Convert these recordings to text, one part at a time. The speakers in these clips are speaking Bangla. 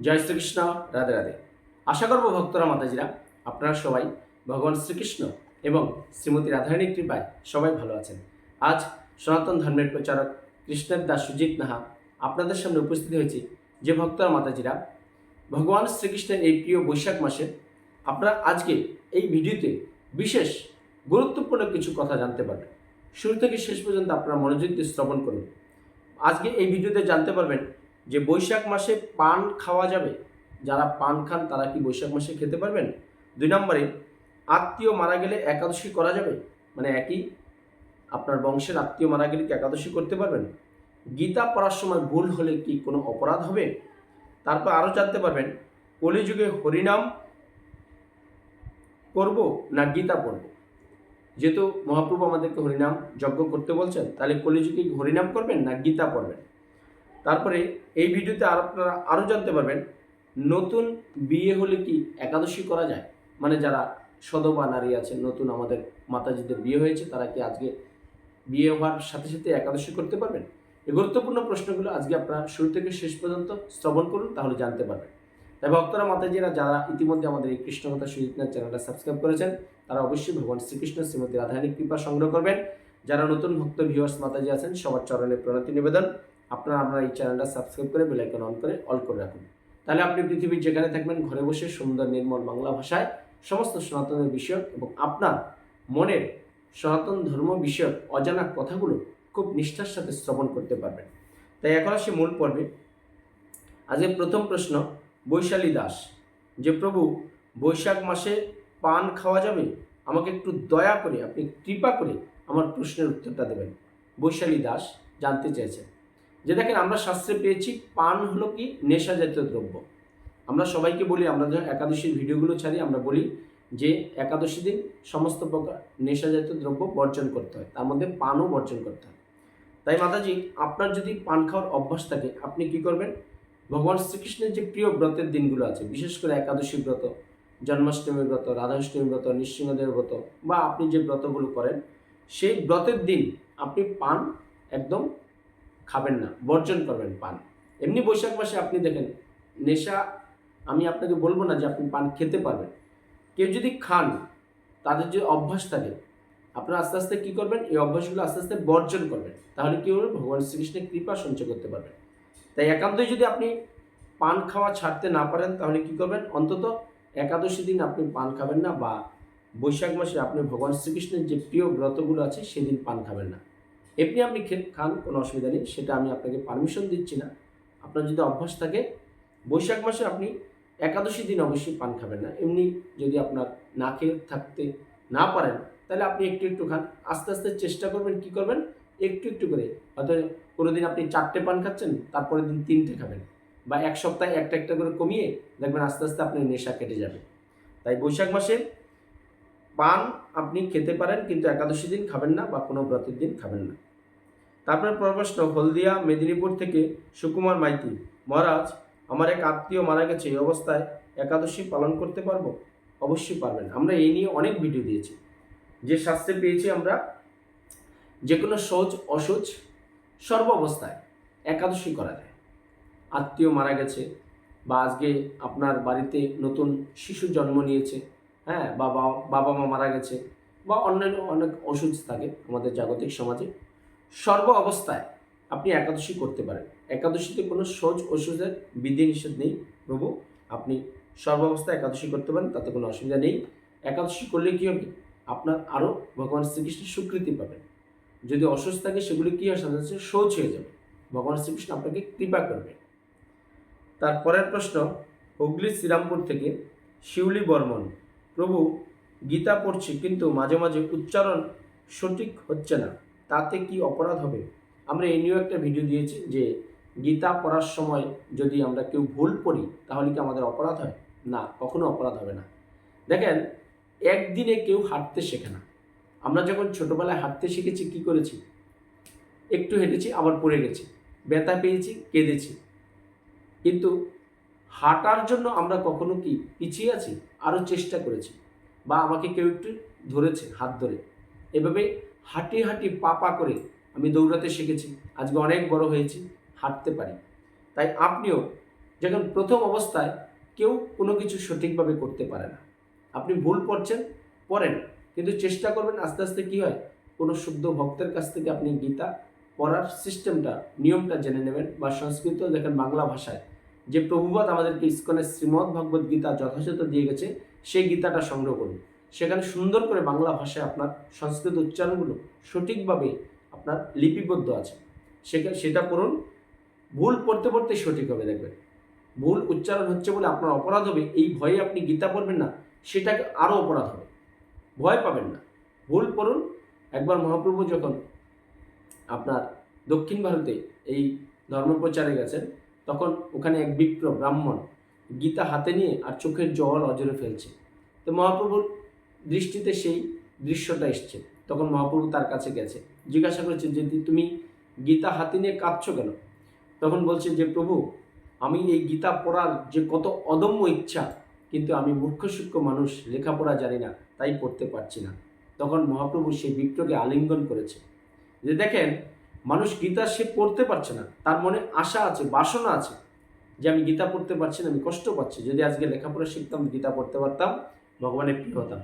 জয় শ্রীকৃষ্ণ, রাধে রাধে। আশা করব ভক্তরা, মাতাজিরা, আপনারা সবাই ভগবান শ্রীকৃষ্ণ এবং শ্রীমতী রাধারানীর কৃপায় সবাই ভালো আছেন। আজ সনাতন ধর্মের প্রচারক কৃষ্ণের দাস সুজিত নাহা আপনাদের সামনে উপস্থিত হয়েছি। যে ভক্তরা, মাতাজিরা, ভগবান শ্রীকৃষ্ণের এই প্রিয় বৈশাখ মাসে আপনারা আজকে এই ভিডিওতে বিশেষ গুরুত্বপূর্ণ কিছু কথা জানতে পারবেন। শুরু থেকে শেষ পর্যন্ত আপনারা মনোযোগ দিয়ে শ্রবণ করুন। আজকে এই ভিডিওতে জানতে পারবেন যে বৈশাখ মাসে পান খাওয়া যাবে, যারা পান খান তারা কি বৈশাখ মাসে খেতে পারবেন? দুই নম্বরে, আত্মীয় মারা গেলে একাদশী করা যাবে? মানে একই, আপনার বংশের আত্মীয় মারা গেলে কি একাদশী করতে পারবেন? গীতা পড়ার সময় ভুল হলে কি কোনো অপরাধ হবে? তারপর আরও জানতে পারবেন, কলিযুগে হরিনাম করব না গীতা পড়ব? যেহেতু মহাপ্রভু আমাদেরকে হরিনাম যজ্ঞ করতে বলছেন, তাহলে কলিযুগে হরিনাম করবেন না গীতা পড়বেন? তারপরে এই ভিডিওতে আর আপনারা আরও জানতে পারবেন, নতুন বিয়ে হলে কি একাদশী করা যায়? মানে যারা সদবা নারী আছেন নতুন আমাদের মাতাজিদের বিয়ে হয়েছে, তারা কি আজকে বিয়ে হওয়ার সাথে সাথে একাদশী করতে পারবেন? এই গুরুত্বপূর্ণ প্রশ্নগুলো আজকে আপনারা শুরু থেকে শেষ পর্যন্ত শ্রবণ করুন, তাহলে জানতে পারবেন। তাই ভক্তরা, মাতাজিরা যারা ইতিমধ্যে আমাদের এই কৃষ্ণকথা সুজিতনাথ চ্যানেলটা সাবস্ক্রাইব করেছেন, তারা অবশ্যই ভগবান শ্রীকৃষ্ণ, শ্রীমতী রাধারানীর কৃপা সংগ্রহ করবেন। যারা নতুন ভক্ত ভিউয়ার্স মাতাজি আছেন, সবার চরণে প্রণতি নিবেদন। আপনারা আপনার এই চ্যানেলটা সাবস্ক্রাইব করে বেলাইকন অন করে অল করে রাখুন। তাহলে আপনি পৃথিবীর যেখানে থাকবেন, ঘরে বসে সুন্দর নির্মল বাংলা ভাষায় সমস্ত সনাতনের বিষয়ক এবং আপনার মনের সনাতন ধর্ম বিষয়ক অজানা কথাগুলো খুব নিষ্ঠার সাথে শ্রবণ করতে পারবেন। তাই এখন আসি মূল পর্বে। আজকে প্রথম প্রশ্ন, বৈশালী দাস, যে প্রভু, বৈশাখ মাসে পান খাওয়া যাবে? আমাকে একটু দয়া করে, আপনি কৃপা করে আমার প্রশ্নের উত্তরটা দেবেন। বৈশালী দাস জানতে চেয়েছেন। যে দেখেন আমরা শাস্ত্রে পেয়েছি, পান হলো কি? নেশা জাতীয় দ্রব্য। আমরা সবাইকে বলি, আমরা যখন একাদশীর ভিডিওগুলো ছাড়ি, আমরা বলি যে একাদশী দিন সমস্ত প্রকার নেশা জাতীয় দ্রব্য বর্জন করতে হয়। তার মধ্যে পানও বর্জন করতে হয়। তাই মাতাজি, আপনার যদি পান খাওয়ার অভ্যাস থাকে, আপনি কি করবেন? ভগবান শ্রীকৃষ্ণের যে প্রিয় ব্রতের দিনগুলো আছে, বিশেষ করে একাদশী ব্রত, জন্মাষ্টমী ব্রত, রাধাষ্টমী ব্রত নৃসিংহদেব ব্রত, বা আপনি যে ব্রতগুলো করেন, সেই ব্রতের দিন আপনি পান একদম খাবেন না, বর্জন করবেন পান। এমনি বৈশাখ মাসে আপনি দেখেন, নেশা, আমি আপনাকে বলব না যে আপনি পান খেতে পারবেন। কেউ যদি খান, তাদের যে অভ্যাস থাকে, আপনারা আস্তে আস্তে কী করবেন? এই অভ্যাসগুলো আস্তে আস্তে বর্জন করবেন। তাহলে কী হবে? ভগবান শ্রীকৃষ্ণের কৃপা সঞ্চয় করতে পারবেন। তাই একান্তই যদি আপনি পান খাওয়া ছাড়তে না পারেন, তাহলে কী করবেন? অন্তত একাদশী দিন আপনি পান খাবেন না বা বৈশাখ মাসে আপনি ভগবান শ্রীকৃষ্ণের যে প্রিয় ব্রতগুলো আছে, সেদিন পান খাবেন না। এমনি আপনি খান, কোনো অসুবিধা নেই, সেটা আমি আপনাকে পারমিশন দিচ্ছি না। আপনার যদি অভ্যাস থাকে, বৈশাখ মাসে আপনি একাদশী দিন অবশ্যই পান খাবেন না। এমনি যদি আপনার না খেয়ে থাকতে না পারেন, তাহলে আপনি একটু একটু খান। আস্তে আস্তে চেষ্টা করবেন, কি করবেন? একটু একটু করে। হয়তো কোনো দিন আপনি চারটে পান খাচ্ছেন, তারপরের দিন তিনটে খাবেন। বা এক সপ্তাহে একটা একটা করে কমিয়ে দেখবেন আস্তে আস্তে আপনার নেশা কেটে যাবে। তাই বৈশাখ মাসে পান আপনি খেতে পারেন, কিন্তু একাদশী দিন খাবেন না বা কোনো ব্রতের দিন খাবেন না। তারপরে প্রশ্ন, হলদিয়া, মেদিনীপুর থেকে সুকুমার মাইতি, মহারাজ, আমার এক আত্মীয় মারা গেছে, এই অবস্থায় একাদশী পালন করতে পারব? অবশ্যই পারবেন। আমরা এই নিয়ে অনেক ভিডিও দিয়েছি। যে শাস্ত্রে পেয়েছি আমরা, যে কোনো শৌচ অসুচ সর্ব অবস্থায় একাদশী করা যায়। আত্মীয় মারা গেছে বা আজকে আপনার বাড়িতে নতুন শিশু জন্ম নিয়েছে হ্যাঁ বাবা বাবা মা মারা গেছে বা অন্যান্য অনেক অসুস্থ থাকে আমাদের জাগতিক সমাজে সর্ব অবস্থায় আপনি একাদশী করতে পারেন। একাদশীতে কোনো সোজ ওষুধের বিধি নিষেধ নেই, প্রভু। আপনি সর্ব অবস্থায় একাদশী করতে পারেন, তাতে কোনো অসুবিধা নেই। একাদশী করলে কী হবে? আপনার আরও ভগবান শ্রীকৃষ্ণের স্বীকৃতি পাবেন। যদি অসুস্থ থাকে, সেগুলি কী হয়? সাথে শৌচ হয়ে যাবে। ভগবান শ্রীকৃষ্ণ আপনাকে কৃপা করবে তারপরের প্রশ্ন, হুগলি শ্রীরামপুর থেকে শিউলি বর্মন, প্রভু, গীতা পড়ছি, কিন্তু মাঝে মাঝে উচ্চারণ সঠিক হচ্ছে না। তাতে কি অপরাধ হবে? আমরা এই নিয়েও একটা ভিডিও দিয়েছি যে, গীতা পড়ার সময় যদি আমরা কেউ ভুল পড়ি, তাহলে কি আমাদের অপরাধ হয়? না, কখনো অপরাধ হবে না। দেখেন, একদিনে কেউ হাঁটতে শেখে না। আমরা যখন ছোটোবেলায় হাঁটতে শিখেছি, কি করেছি? একটু হেঁটেছি, আবার পড়ে গেছি। ব্যথা পেয়েছি, কেঁদেছি। কিন্তু হাঁটার জন্য আমরা কখনো কি পিছিয়ে আছি? আরও চেষ্টা করেছি। বা আমাকে কেউ একটু ধরেছে, হাত ধরে। এভাবে হাঁটি হাঁটি পা পা করে আমি দৌড়াতে শিখেছি। আজকে অনেক বড় হয়েছি, হাঁটতে পারি। তাই আপনিও যখন প্রথম অবস্থায় কেউ কোনো কিছু সঠিকভাবে করতে পারে না, আপনি ভুল পড়ছেন, পড়েন, কিন্তু চেষ্টা করবেন আস্তে আস্তে কী হয়, কোনো শুদ্ধ ভক্তের কাছ থেকে আপনি গীতা পড়ার সিস্টেমটা, নিয়মটা জেনে নেবেন বা সংস্কৃত দেখেন বাংলা ভাষায়। যে প্রভুবাদ আমাদেরকে ইস্কনের শ্রীমদ্ গীতা যথাযথ দিয়ে গেছে, সেই গীতাটা সংগ্রহ করুন। সেখানে সুন্দর করে বাংলা ভাষায় আপনার সংস্কৃত উচ্চারণগুলো সঠিকভাবে আপনার লিপিবদ্ধ আছে। সেখানে সেটা করুন, ভুল পড়তে পড়তে সঠিক হবে, দেখবেন। ভুল উচ্চারণ হচ্ছে বলে আপনার অপরাধ হবে, এই ভয়ে আপনি গীতা পড়বেন না, সেটাকে আরও অপরাধ হবে। ভয় পাবেন না। ভুল পড়ুন, একবার মহাপ্রভু যখন আপনার দক্ষিণ ভারতে এই ধর্মপ্রচারে গেছেন, তখন ওখানে এক বিপ্র ব্রাহ্মণ, গীতা হাতে নিয়ে আর চোখের জল অজরে ফেলছে। তো মহাপ্রভুর দৃষ্টিতে সেই দৃশ্যটা এসছে। তখন মহাপ্রভু তার কাছে গেছে। জিজ্ঞাসা করেছে যে, তুমি গীতা হাতে নিয়ে কাঁদছো কেন? তখন বলছে যে, প্রভু, আমি এই গীতা পড়ার যে কত অদম্য ইচ্ছা, কিন্তু আমি মূর্খ সূক্ষ্ম মানুষ, লেখাপড়া জানি না, তাই পড়তে পারছি না। তখন মহাপ্রভু সেই বিপ্রকে আলিঙ্গন করেছে। যে, দেখেন, মানুষ গীতা সে পড়তে পারছে না। তার মনে আশা আছে, বাসনা আছে যে, আমি গীতা পড়তে পারছি না, আমি কষ্ট পাচ্ছি। যদি আজকে লেখাপড়া শিখতাম, গীতা পড়তে পারতাম, ভগবানের প্রিয় হতাম।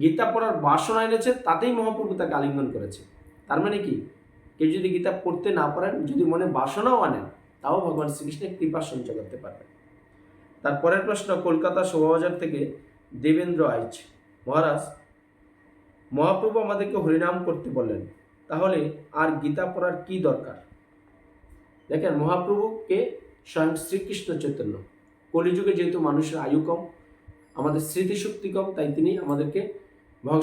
গীতা পড়ার বাসনা এনেছে, তাতেই মহাপ্রভু তাকে আলিঙ্গন করেছে। তার মানে কি? কেউ যদি গীতা পড়তে না পারেন, যদি মনে বাসনাও আনেন, তাও ভগবান শ্রীকৃষ্ণের কৃপা সঞ্চয় করতে পারবেন। তার পরের প্রশ্ন, কলকাতা শোভাবাজার থেকে দেবেন্দ্র আইচ, মহারাজ, মহাপ্রভু আমাদেরকে হরিনাম করতে বললেন, তাহলে আর গীতা পড়ার কি দরকার? দেখেন, মহাপ্রভুকে স্বয়ং শ্রীকৃষ্ণ চৈতন্য। কলিযুগে যেহেতু মানুষের আয়ু কম, আমাদের স্মৃতিশক্তি কম, তাই তিনি আমাদেরকে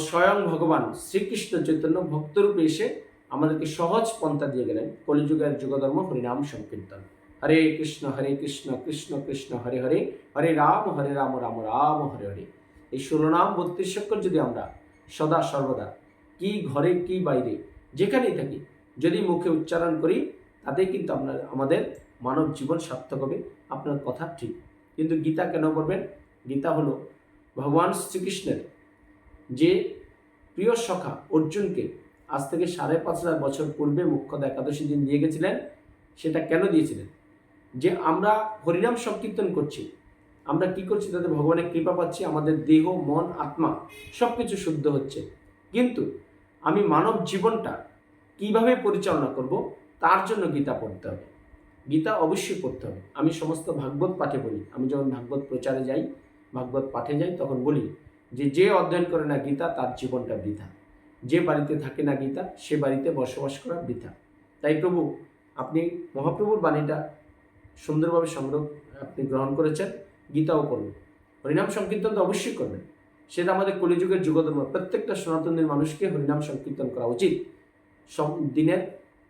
স্বয়ং ভগবান শ্রীকৃষ্ণ চৈতন্য ভক্তরূপে এসে আমাদেরকে সহজ পন্থা দিয়ে গেলেন। কলিযুগের যুগধর্ম হরিনাম সংকীর্তন। হরে কৃষ্ণ হরে কৃষ্ণ কৃষ্ণ কৃষ্ণ, হরে হরে হরে রাম হরে রাম রাম রাম, হরে হরে। এই ষোলনাম বত্রিশ অক্ষর যদি আমরা সদা সর্বদা কি ঘরে, কি বাইরে যেখানেই থাকি, যদি মুখে উচ্চারণ করি, তাতেই কিন্তু আপনার আমাদের মানব জীবন সার্থক হবে। আপনার কথা ঠিক। কিন্তু গীতা কেন করবেন গীতা হলো ভগবান শ্রীকৃষ্ণের যে প্রিয় সখা অর্জুনকে আজ থেকে সাড়ে পাঁচ হাজার বছর পূর্বে মুখ্যত একাদশী দিন দিয়ে গেছিলেন, সেটা কেন দিয়েছিলেন? যে আমরা হরিনাম সংকীর্তন করছি, আমরা কি করছি তাতে ভগবানের কৃপা পাচ্ছি, আমাদের দেহ, মন, আত্মা সব কিছু শুদ্ধ হচ্ছে। কিন্তু আমি মানব জীবনটা কীভাবে পরিচালনা করব, তার জন্য গীতা পড়তে হবে। গীতা অবশ্যই পড়তে হবে। আমি সমস্ত ভাগবত পাঠে বলি। আমি যখন ভাগবত প্রচারে যাই, ভাগবত পাঠে যাই, তখন বলি যে যে অধ্যয়ন করে না গীতা, তার জীবনটা বৃথা। যে বাড়িতে থাকে না গীতা, সে বাড়িতে বসবাস করা বৃথা। তাই প্রভু, আপনি মহাপ্রভুর বাণীটা সুন্দরভাবে সংগ্রহ, আপনি গ্রহণ করেছেন, গীতাও করবেন হরিনাম সংকীর্তন তো অবশ্যই করবেন। সেটা আমাদের কলিযুগের যুগধর্ম, প্রত্যেকটা সনাতনের মানুষকে হরিনাম সংকীর্তন করা উচিত। সব দিনের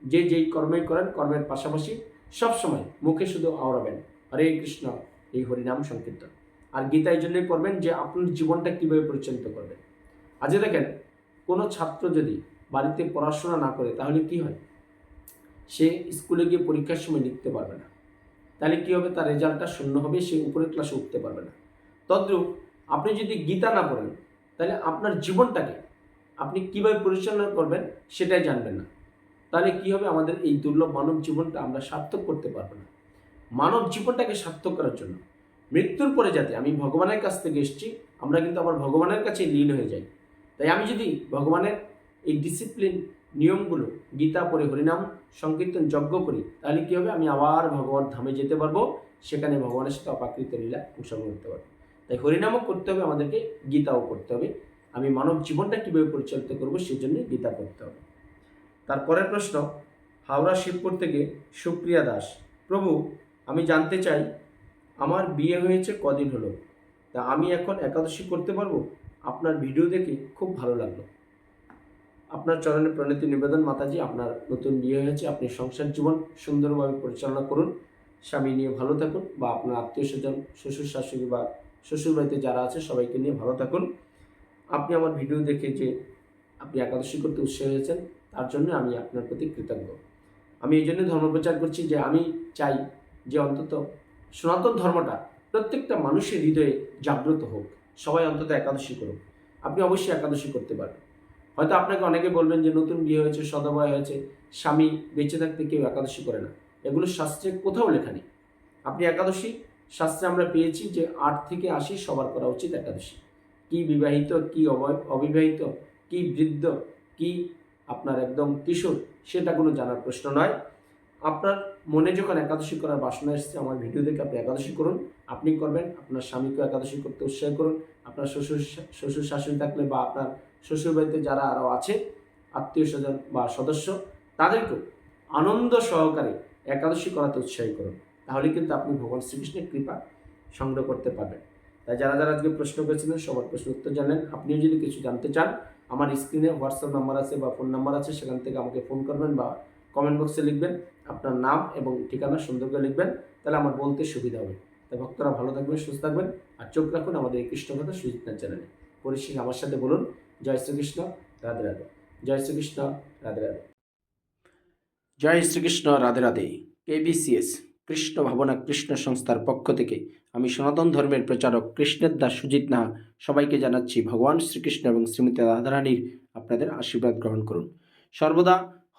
যে যেই কর্মই করেন, কর্মের পাশাপাশি সবসময় মুখে শুধু আওড়াবেন। হরে কৃষ্ণ, এই হরিনাম সংকীর্তন। আর গীতা এই জন্যই পড়বেন যে আপনার জীবনটা কীভাবে পরিচালিত করবেন। আজকে দেখেন, কোনো ছাত্র যদি বাড়িতে পড়াশোনা না করে, তাহলে কি হয়? সে স্কুলে গিয়ে পরীক্ষার সময় লিখতে পারবে না। তাহলে কী হবে? তার রেজাল্টটা শূন্য হবে, সে উপরের ক্লাসে উঠতে পারবে না। তদ্রূপ আপনি যদি গীতা না পড়েন, তাহলে আপনার জীবনটাকে আপনি কীভাবে পরিচালনা করবেন সেটাই জানবেন না। তাহলে কী হবে? আমাদের এই দুর্লভ মানব জীবনটা আমরা সার্থক করতে পারব না। মানব জীবনটাকে সার্থক করার জন্য মৃত্যুর পরে যাতে আমি ভগবানের কাছ থেকে এসেছি, আমরা কিন্তু আবার ভগবানের কাছে লীন হয়ে যাই। তাই আমি যদি ভগবানের এই ডিসিপ্লিন নিয়মগুলো গীতা পড়ে, হরিনাম সংকীর্তন যজ্ঞ করি, তাহলে কী হবে? আমি আবার ভগবান ধামে যেতে পারব, সেখানে ভগবানের সাথে অপাকৃত লীলা অংশগ্রহণ করতে পারব। তাই হরিনামও করতে হবে, আমাদেরকে গীতাও করতে হবে। আমি মানব জীবনটা কীভাবে পরিচালিত করব সেই জন্য গীতা পড়তে হবে। তারপরের প্রশ্ন, হাওড়া শিবপুর থেকে সুপ্রিয়া দাস, প্রভু, আমি জানতে চাই আমার বিয়ে হয়েছে কদিন হলো। তা আমি এখন একাদশী করতে পারব? আপনার ভিডিও দেখে খুব ভালো লাগল। আপনার চরণে প্রণীতি নিবেদন মাতাজি, আপনার নতুন বিয়ে হয়েছে, আপনি সংসার জীবন সুন্দরভাবে পরিচালনা করুন। স্বামী নিয়ে ভালো থাকুন বা আপনার আত্মীয় স্বজন, শ্বশুর শাশুড়ি বা শ্বশুর বাড়িতে যারা আছে, সবাইকে নিয়ে ভালো থাকুন। আপনি আমার ভিডিও দেখে যে আপনি একাদশী করতে উৎসাহ হয়েছেন, তার জন্য আমি আপনার প্রতি কৃতজ্ঞ। আমি এই জন্য ধর্মপ্রচার করছি যে আমি চাই যে অন্তত সনাতন ধর্মটা প্রত্যেকটা মানুষের হৃদয়ে জাগ্রত হোক, সবাই অন্তত একাদশী করুক। আপনি অবশ্যই একাদশী করতে পারবেন। হয়তো আপনাকে অনেকে বলবেন যে, নতুন বিয়ে হয়েছে, সদবয় হয়েছে, স্বামী বেঁচে থাকতে কেউ একাদশী করে না। এগুলো শাস্ত্রে কোথাও লেখা নেই। আপনি একাদশী, শাস্ত্রে আমরা পেয়েছি যে, আট থেকে আশি সবার করা উচিত একাদশী। কি বিবাহিত, কি অবিবাহিত, কি বৃদ্ধ, কি আপনার একদম কিশোর, সেটা কোনো জানার প্রশ্ন নয়। আপনার মনে যখন একাদশী করার বাসনা এসছে, আমার ভিডিও দেখে আপনি একাদশী করুন। আপনি করবেন, আপনার স্বামীকেও একাদশী করতে উৎসাহ করুন। আপনার শ্বশুর শ্বশুর শাশুড়ি থাকলে বা আপনার শ্বশুর বাড়িতে যারা আরও আছে, আত্মীয় স্বজন বা সদস্য, তাদেরকেও আনন্দ সহকারে একাদশী করাতে উৎসাহী করুন। তাহলে কিন্তু আপনি ভগবান শ্রীকৃষ্ণের কৃপা সংগ্রহ করতে পারবেন। তাই যারা যারা আজকে প্রশ্ন করেছিলেন, সবার প্রশ্ন উত্তর জানেন আপনিও যদি কিছু জানতে চান, আমার স্ক্রিনে হোয়াটসঅ্যাপ নাম্বার আছে বা ফোন নাম্বার আছে, সেখান থেকে আমাকে ফোন করবেন বা কমেন্ট বক্সে লিখবেন। আপনার নাম এবং ঠিকানা সুন্দর করে লিখবেন, তাহলে আমার বলতে সুবিধা হবে। তাই ভক্তরা ভালো থাকবেন, সুস্থ থাকবেন, আর চোখ রাখুন আমাদের এই কৃষ্ণকথা সুজিতনাথ চ্যানেলে। পরিশেষে আমার সাথে বলুন, জয় শ্রীকৃষ্ণ, রাধে রাধে। জয় শ্রীকৃষ্ণ, রাধে রাধে। জয় শ্রীকৃষ্ণ, রাধে রাধে। কেবিসিএস কৃষ্ণ ভাবনা, কৃষ্ণ সংস্থার পক্ষ থেকে আমি সনাতন ধর্মের প্রচারক কৃষ্ণের দাস সুজিত নাহা সবাইকে জানাচ্ছি, ভগবান শ্রীকৃষ্ণ এবং শ্রীমতী রাধারানীর আপনাদের আশীর্বাদ গ্রহণ করুন। সর্বদা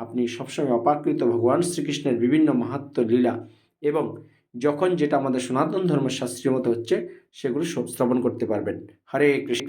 আপনি সবসময় অপাকৃত ভগবান শ্রীকৃষ্ণের বিভিন্ন মাহাত্ম লীলা এবং যখন যেটা আমাদের সনাতন ধর্মের শাস্ত্রীয় মতো হচ্ছে, সেগুলো শ্রবণ করতে পারবেন। হরে কৃষ্ণ।